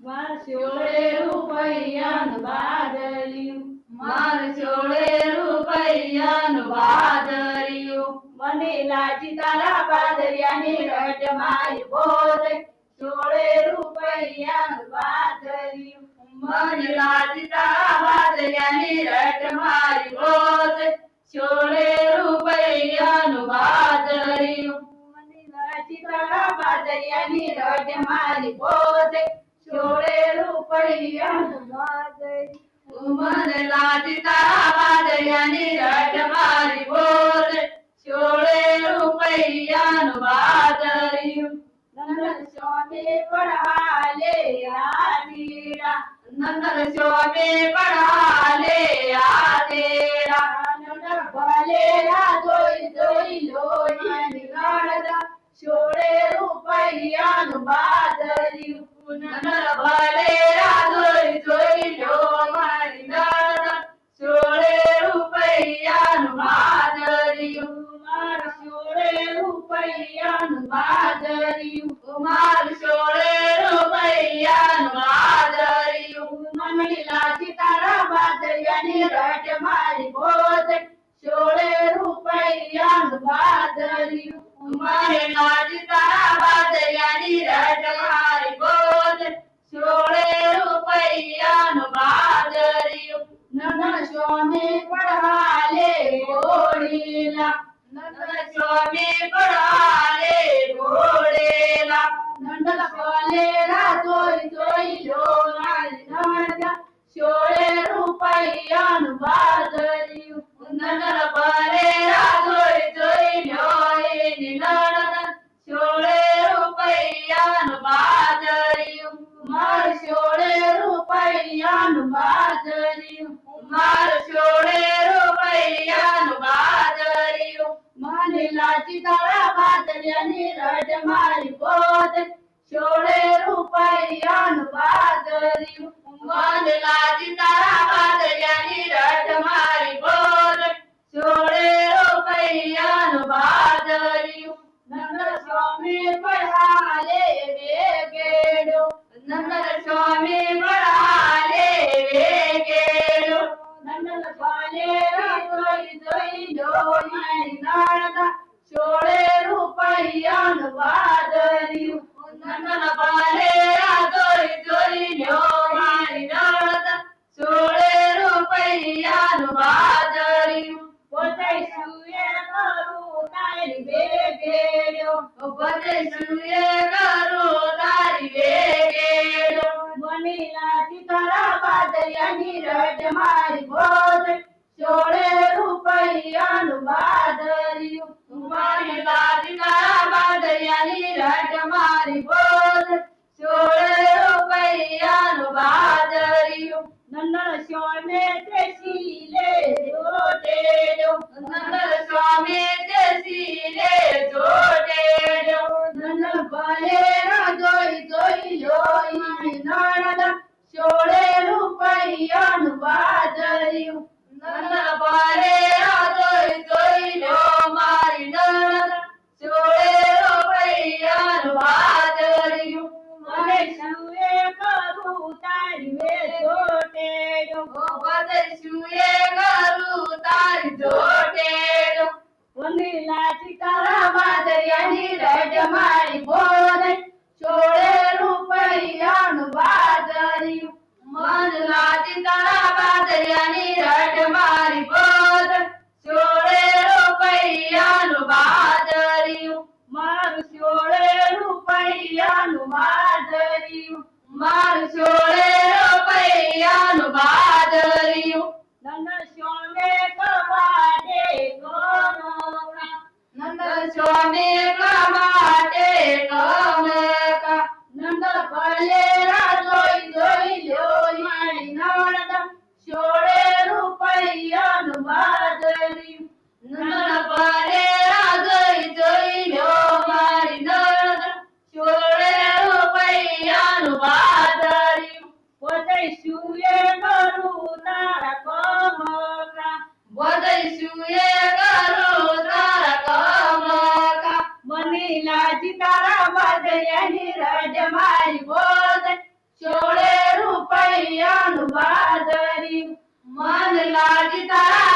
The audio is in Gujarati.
મારશોળે રૂપૈયાનું બાદરિયું માર ચોળે રૂપૈયાનું વાદળિયું મને લાજી તારા બાદરિયાની રટ મારી બોલે. ચોળે રૂપૈયાનું બાદરિયું મને લાજતા વાદળિયાની રટ મારી બોલ. બાદરિયાની રટ મારી ચોળે રૂપૈયાનું બાદરિયું મને લાજતા વાદળિયાની રટ મારી બોલ ચોળે રૂપૈયાનું વાદળિયું નંદન સ્વામી પડાલે આદિરા નંદન સ્વામી પડાલે આદેરા નંદન ભલે જોઈ રૂપૈયાનું બાદરિયું નંદન ભલે રાધોઈ જોઈ લો મારી નંદન ચોળે રૂપૈયાનું નંદન સ્વામી પડાલે ઘોડેલા બાદરિયાની મારી બોધ ચોળે રૂપૈયાનું બાદરિયું મન તારા વાદળિયાની રટ મારી બોલ સુએ કરું તારી વેગેડો. બધે સુએ કરું તારી વેગેલો મને લાગી તારા બાદરિયાની રટ મારી બોધ તારી મારી બોલે. છોડે રૂપિયાનું બાદરિયું મન લાજી તારા બાદરિયાની મારું છોડે I'm सागर्यानी राजमाई बोध. शोळे रुपया बाजारी मन लाजिता